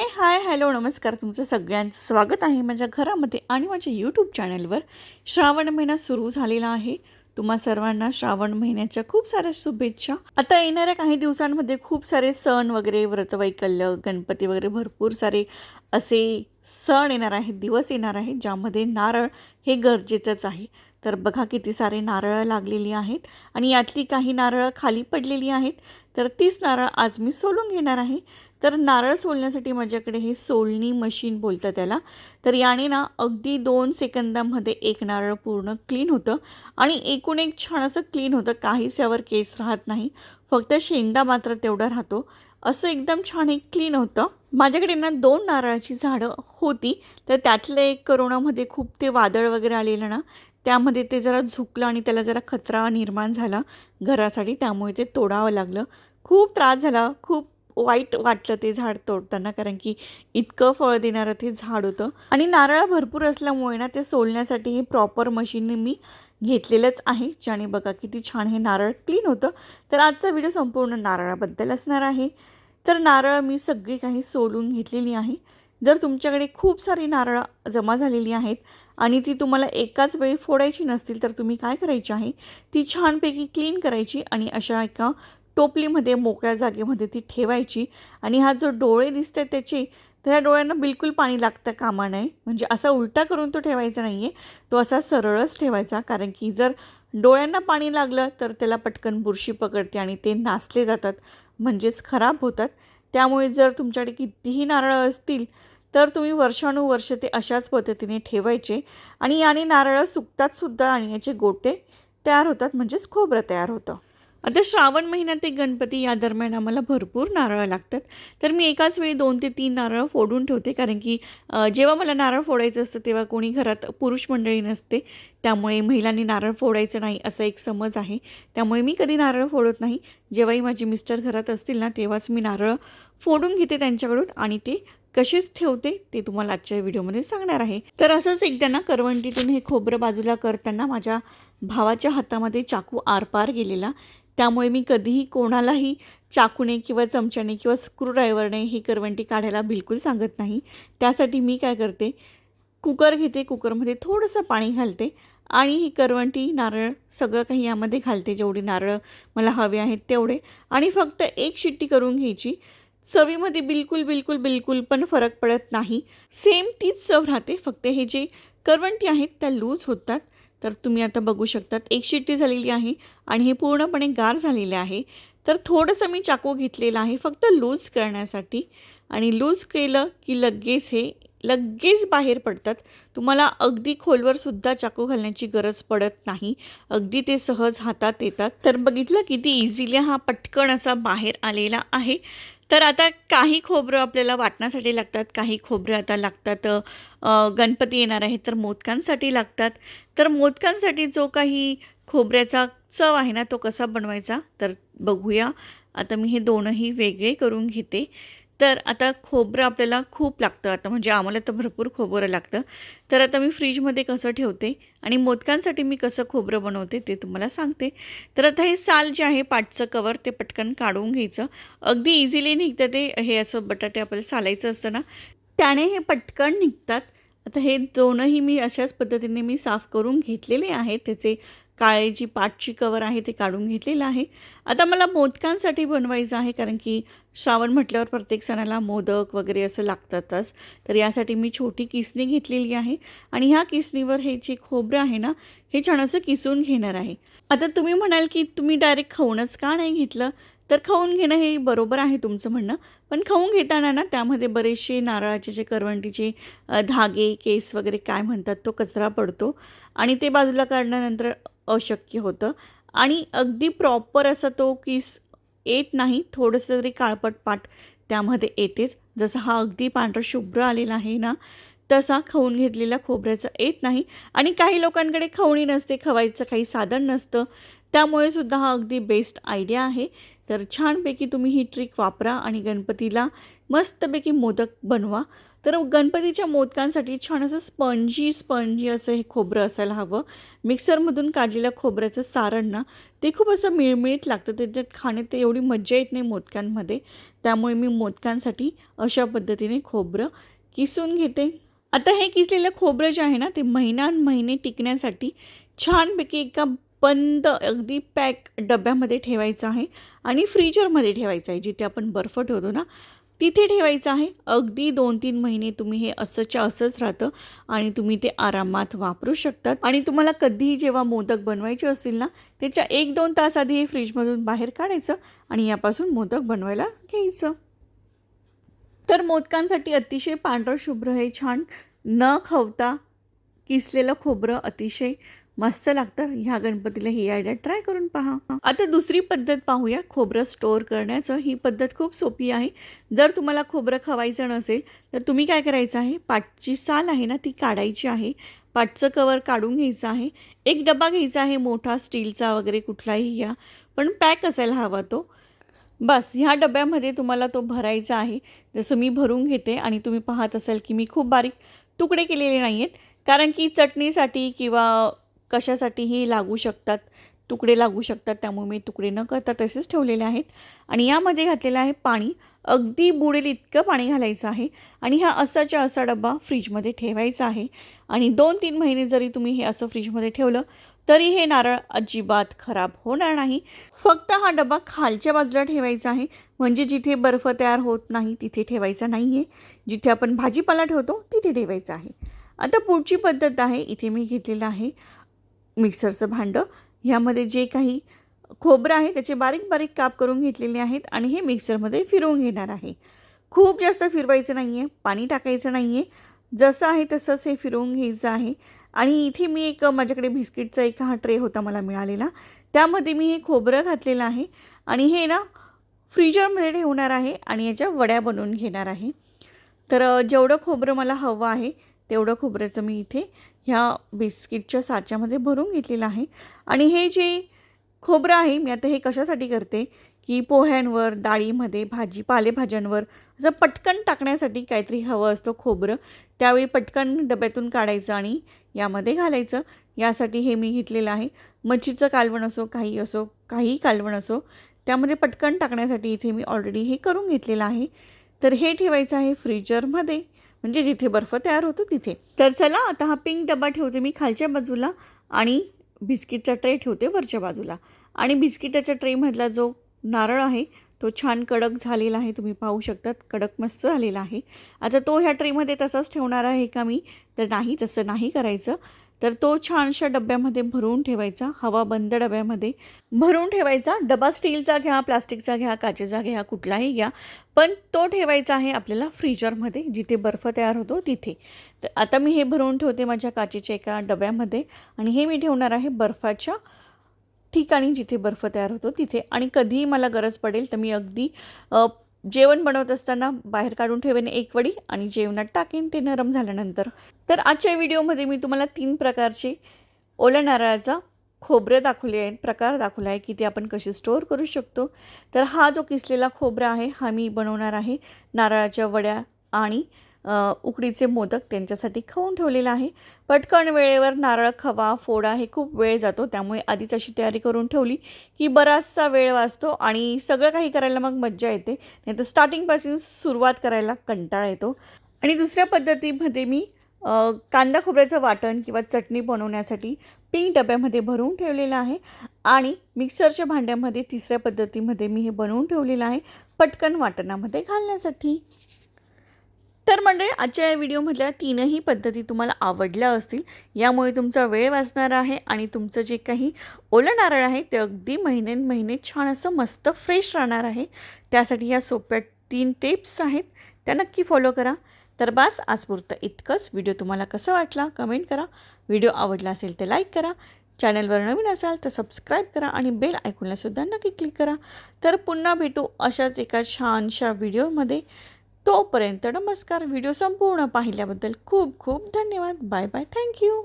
Hi hello नमस्कार. तुमचं सगळ्यांचं स्वागत आहे माझ्या घरामध्ये आणि माझ्या यूट्यूब चॅनलवर श्रावण महिना सुरू झालेला आहे. तुम्हा सर्वांना श्रावण महिन्याच्या खूप साऱ्या शुभेच्छा. आता येणाऱ्या काही दिवसांमध्ये खूप सारे सण वगैरे व्रतवैकल्य गणपती वगैरे भरपूर सारे असे सण येणार आहेत दिवस येणार आहेत ज्यामध्ये नारळ हे गरजेचंच आहे. तर बघा किती सारे नारळं लागलेली आहेत आणि यातली काही नारळं खाली पडलेली आहेत. तर तीच नारळ आज मी सोलून घेणार आहे. तर नारळ सोलण्यासाठी माझ्याकडे हे सोलणी मशीन बोलतं त्याला. तर याने ना अगदी दोन सेकंदामध्ये एक नारळ पूर्ण क्लीन होतं आणि एकूण एक छान असं क्लीन होतं. काहीच यावर केस राहत नाही. फक्त शेंडा मात्र तेवढा राहतो. असं एकदम छान एक क्लीन होतं. माझ्याकडे ना दोन नारळाची झाडं होती. तर त्यातलं एक करोनामध्ये खूप ते वादळ वगैरे आलेलं ना त्यामध्ये ते जरा झुकलं आणि त्याला जरा खतरा निर्माण झाला घरासाठी त्यामुळे ते तोडावं लागलं. खूप त्रास झाला. खूप वाईट वाटलं ते झाड तोडताना कारण की इतकं फळ देणारं ते झाड होतं. आणि नारळ भरपूर असल्यामुळे ना ते सोलण्यासाठी हे प्रॉपर मशीनने मी घेतलेलंच आहे. ज्याने बघा किती छान हे नारळ क्लीन होतं. तर आजचा व्हिडिओ संपूर्ण नारळाबद्दल असणार आहे. तर नारळ मी सगळी काही सोलून घेतलेली आहे. जर तुमच्याकडे खूप सारी नारळं जमा झालेली आहेत आणि ती तुम्हाला एकाच वेळी फोडायची नसतील तर तुम्ही काय करायची आहे? ती छानपैकी क्लीन करायची आणि अशा एका टोपलीमध्ये मोकळ्या जागेमध्ये ती ठेवायची. आणि हा जो डोळे दिसते त्याचे त्या डोळ्यांना बिलकुल पाणी लागतं कामा नये म्हणजे असा उलटा करून तो ठेवायचा नाही आहे तो असा सरळच ठेवायचा. कारण की जर डोळ्यांना पाणी लागलं तर त्याला पटकन बुरशी पकडते आणि ते नासले जातात. म्हणजेच खराब होतात. त्यामुळे जर तुमच्याकडे कितीही नारळं असतील तर तुम्ही वर्षानुवर्ष ते अशाच पद्धतीने ठेवायचे आणि याने नारळं सुकतात सुद्धा आणि याचे गोटे तयार होतात म्हणजेच खोबरं तयार होतं. आता श्रावण महिन्यात ते गणपती या दरम्यान आम्हाला भरपूर नारळं लागतात. तर मी एकाच वेळी दोन ते तीन नारळ फोडून ठेवते कारण की जेव्हा मला नारळ फोडायचं असतं तेव्हा कोणी घरात पुरुष मंडळी नसते. त्यामुळे महिलांनी नारळ फोडायचं नाही असा एक समज आहे. त्यामुळे मी कधी नारळ फोडत नाही. जेव्हाही माझे मिस्टर घरात असतील ना तेव्हाच मी नारळ फोडून घेते त्यांच्याकडून आणि ते कसेच ठेवते ते तुम्हाला आजच्या व्हिडिओमध्ये सांगणार आहे. तर असंच एकदा ना करवंटीतून हे खोबरं बाजूला करताना माझ्या भावाच्या हातामध्ये चाकू आरपार गेलेला. त्यामुळे मी कधीही कोणालाही चाकूने किंवा चमच्याने किंवा स्क्रूड्रायव्हरने ही करवंटी काढायला बिलकुल सांगत नाही. त्यासाठी मी काय करते कुकर घेते कुकरमध्ये थोडंसं पाणी घालते आणि ही करवंटी नारळ सगळं काही यामध्ये घालते. जेवढी नारळ मला हवे आहेत तेवढे. आणि फक्त एक शिट्टी करून घ्यायची. चवीमध्ये बिलकुल बिलकुल बिलकुल पण फरक पडत नाही. सेम तीच चव राहते. फक्त हे जे करवंटी आहेत त्या लूज होतात. तर तुम्ही आता बघू शकतात एक शिट्टी झालेली आहे आणि हे पूर्णपणे गार झालेले आहे. तर थोडंसं मी चाकू घेतलेलं आहे फक्त लूज करण्यासाठी. आणि लूज केलं की लगेच हे लगेच बाहेर पडतात. तुम्हाला अगदी खोलवरसुद्धा चाकू घालण्याची गरज पडत नाही. अगदी ते सहज हातात येतात. तर बघितलं किती इझिली हा पटकन असा बाहेर आलेला आहे. तर आता काही खोबरं आपल्याला वाटण्यासाठी लागतात काही खोबरं आता लागतात गणपती येणार आहे तर मोदकांसाठी लागतात. तर मोदकांसाठी जो काही खोबऱ्याचा चव आहे ना तो कसा बनवायचा? तर बघूया. आता मी हे दोनही वेगळे करून घेते. तर आता खोबरं आपल्याला खूप लागतं. आता म्हणजे आम्हाला तर भरपूर खोबरं लागतं. तर आता मी फ्रीजमध्ये कसं ठेवते आणि मोदकांसाठी मी कसं खोबरं बनवते ते तुम्हाला सांगते. तर आता हे साल जे आहे पाटचं कवर ते पटकन काढून घ्यायचं. अगदी इझिली निघतं ते. हे असं बटाटे आपल्याला सालायचं असतं ना. त्याने हे पटकन निघतात. आता हे दोनही मी अशाच पद्धतीने मी साफ करून घेतलेले आहेत. त्याचे काळे जी पाटची कवर आहे ते काढून घेतलेलं आहे. आता मला मोदकांसाठी बनवायचं आहे कारण की श्रावण म्हटल्यावर प्रत्येक सणाला मोदक वगैरे असं लागतातच. तर यासाठी मी छोटी किसणी घेतलेली आहे आणि ह्या किसणीवर हे जे खोबरं आहे ना हे छान असं किसून घेणार आहे. आता तुम्ही म्हणाल की तुम्ही डायरेक्ट खाऊनच का नाही घेतलं? तर खाऊन घेणं हे बरोबर आहे तुमचं म्हणणं. पण खाऊन घेताना ना त्यामध्ये बरेचसे नारळाचे जे करवंटीचे धागे केस वगैरे काय म्हणतात तो कचरा पडतो. आणि ते बाजूला काढल्यानंतर अशक्य होतं. आणि अगदी प्रॉपर असा तो किस येत नाही थोडंसं तरी काळपट पाट त्यामध्ये येतेच. जसं हा अगदी पांढरा शुभ्र आलेला आहे ना तसा खाऊन घेतलेला खोबऱ्याचा येत नाही. आणि काही लोकांकडे खवणी नसते खवायचं काही साधन नसतं. त्यामुळे सुद्धा हा अगदी बेस्ट आयडिया आहे. तर छानपैकी तुम्ही ही ट्रिक वापरा आणि गणपतीला मस्तपैकी मोदक बनवा. तर गणपतीच्या मोदकांसाठी छान असं स्पंजी स्पंजी असं हे खोबरं असायला हवं. मिक्सरमधून काढलेलं खोबऱ्याचं सारण ना ते खूप असं मिळमिळीत लागतं. त्याच्यात खाण्यात ते एवढी मज्जा येत नाही मोदकांमध्ये. त्यामुळे मी मोदकांसाठी अशा पद्धतीने खोबरं किसून घेते. आता हे किसलेलं खोबरं जे आहे ना ते महिना महिने टिकण्यासाठी छानपैकी एका बंद अगदी पॅक डब्यामध्ये ठेवायचं आहे आणि फ्रीजरमध्ये ठेवायचं आहे जिथे आपण बर्फ ठेवतो ना तिथे ठेवायचं आहे. अगदी दोन तीन महिने तुम्ही हे असंच्या असंच राहतं आणि तुम्ही ते आरामात वापरू शकतात. आणि तुम्हाला कधीही जेव्हा मोदक बनवायचे असतील ना त्याच्या एक दोन तास आधी हे फ्रीजमधून बाहेर काढायचं आणि यापासून मोदक बनवायला घ्यायचं. तर मोदकांसाठी अतिशय पांढरं शुभ्र हे छान न खवता किसलेलं खोबरं अतिशय मस्त लागतं. ह्या गणपतीला ही आयडिया ट्राय करून पहा. आता दुसरी पद्धत पाहूया खोबरं स्टोअर करण्याचं. ही पद्धत खूप सोपी आहे. जर तुम्हाला खोबरं खवायचं नसेल तर तुम्ही काय करायचं आहे? पाटची साल आहे ना ती काढायची आहे. पाटचं कवर काढून घ्यायचं आहे. एक डबा घ्यायचा आहे मोठा स्टीलचा वगैरे कुठलाही घ्या. पण पॅक असायला हवा तो. बस ह्या डब्यामध्ये तुम्हाला तो भरायचा आहे. जसं मी भरून घेते आणि तुम्ही पाहत असाल की मी खूप बारीक तुकडे केलेले नाही आहेत कारण की चटणीसाठी किंवा कशासाठीही लागू शकतात तुकडे लागू शकतात त्यामुळे मी तुकडे न करता तसेच ठेवलेले आहेत. आणि यामध्ये घातलेलं आहे पाणी. अगदी बुडेल इतकं पाणी घालायचं आहे आणि हा असाच्या असा डबा फ्रीजमध्ये ठेवायचा आहे. आणि दोन तीन महिने जरी तुम्ही हे असं फ्रीजमध्ये ठेवलं तरी हे नारळ अजिबात खराब होणार नाही. फक्त हा डबा खालच्या बाजूला ठेवायचा आहे. म्हणजे जिथे बर्फ तयार होत नाही तिथे ठेवायचा नाही आहे जिथे आपण भाजीपाला ठेवतो तिथे ठेवायचा आहे. आता पुढची पद्धत आहे इथे मी घेतलेलं आहे. मिक्सरचं भांडं ह्यामध्ये जे काही खोबरं आहे त्याचे बारीक बारीक काप करून घेतलेले आहेत आणि हे मिक्सरमध्ये फिरवून घेणार आहे. खूप जास्त फिरवायचं नाही आहे पाणी टाकायचं नाही आहे जसं आहे तसंच हे फिरवून घ्यायचं आहे. आणि इथे मी एक माझ्याकडे बिस्किटचा एक हा ट्रे होता मला मिळालेला. त्यामध्ये मी हे खोबरं घातलेलं आहे आणि हे ना फ्रीजरमध्ये ठेवणार आहे आणि याच्या वड्या बनवून घेणार आहे. तर जेवढं खोबरं मला हवं आहे तेवढं खोबऱ्याचं मी इथे ह्या बिस्किटच्या साच्यामध्ये भरून घेतलेलं आहे. आणि हे जे खोबरं आहे मी आता हे कशासाठी करते? की पोह्यांवर डाळीमध्ये भाजी पालेभाज्यांवर असं पटकन टाकण्यासाठी काहीतरी हवं असतं खोबरं. त्यावेळी पटकन डब्यातून काढायचं आणि यामध्ये घालायचं. यासाठी हे मी घेतलेलं आहे. मच्छीचं कालवण असो काही असो काही कालवण असो त्यामध्ये पटकन टाकण्यासाठी इथे मी ऑलरेडी हे करून घेतलेलं आहे. तर हे ठेवायचं आहे फ्रीजरमध्ये. म्हणजे जिथे बर्फ तयार होतो तिथे. तर चला आता हा पिंक डबा ठेवते मी खालच्या बाजूला आणि बिस्किटचा ट्रे ठेवते वरच्या बाजूला. आणि बिस्किटाच्या ट्रेमधला जो नारळ आहे तो छान कडक झालेला आहे. तुम्ही पाहू शकतात कडक मस्त झालेला आहे. आता तो ह्या ट्रेमध्ये तसाच ठेवणार आहे का मी? तर नाही तसं नाही करायचं. तर तो छानशा डब्यामध्ये भरून ठेवायचा हवा बंद डब्यामध्ये भरून ठेवायचा. डबा स्टीलचा घ्या प्लास्टिकचा घ्या काचेचा घ्या कुठलाही घ्या पण तो ठेवायचा आहे आपल्याला फ्रीजरमध्ये जिथे बर्फ तयार होतो तिथे. तर आता मी हे भरून ठेवते माझ्या काचेच्या एका डब्यामध्ये आणि हे मी ठेवणार आहे बर्फाच्या ठिकाणी जिथे बर्फ तयार होतो तिथे. आणि कधीही मला गरज पडेल तर मी अगदी जेवण बनवत असताना बाहेर काढून ठेवेन एक वडी आणि जेवणात टाकेन ते नरम झाल्यानंतर. तर आजच्या व्हिडिओमध्ये मी तुम्हाला तीन प्रकारचे ओल्या नारळाचा खोबरं दाखवले आहेत प्रकार दाखवला आहे की ते आपण कसे स्टोअर करू शकतो. तर हा जो किसलेला खोबरा आहे हा मी बनवणार आहे. नारळाच्या वड्या आणि उकडीचे मोदक त्यांच्यासाठी खाऊन ठेवलेला आहे. पटकन वेळेवर नारळ खवा फोडा हे खूप वेळ जातो त्यामुळे आधीच अशी तयारी करून ठेवली की बराचसा वेळ वाचतो आणि सगळं काही करायला मग मज्जा येते. नाही तर स्टार्टिंगपासून सुरुवात करायला कंटाळा येतो. आणि दुसऱ्या पद्धतीमध्ये मी कांदा खोबऱ्याचं वाटण किंवा चटणी बनवण्यासाठी पिंक डब्यामध्ये भरून ठेवलेलं आहे आणि मिक्सरच्या भांड्यामध्ये तिसऱ्या पद्धतीमध्ये मी हे बनवून ठेवलेलं आहे पटकन वाटणामध्ये घालण्यासाठी. तर मंडळी आजच्या या व्हिडिओमधल्या तीनही पद्धती तुम्हाला आवडल्या असतील यामुळे तुमचा वेळ वाचणार आहे आणि तुमचं जे काही ओलं नारळ आहे ते अगदी महिने महिने छान असं मस्त फ्रेश राहणार आहे. त्यासाठी या सोप्या तीन टिप्स आहेत त्या नक्की फॉलो करा. तर बास आजपुरतं इतकंच. व्हिडिओ तुम्हाला कसं वाटला कमेंट करा. व्हिडिओ आवडला असेल तर लाईक करा. चॅनलवर नवीन असाल तर सबस्क्राईब करा आणि बेल ऐकूनलासुद्धा नक्की क्लिक करा. तर पुन्हा भेटू अशाच एका छानशा व्हिडिओमध्ये. तोपर्यंत नमस्कार. व्हिडिओ संपूर्ण पाहिल्याबद्दल खूप खूप धन्यवाद. Bye bye. थँक्यू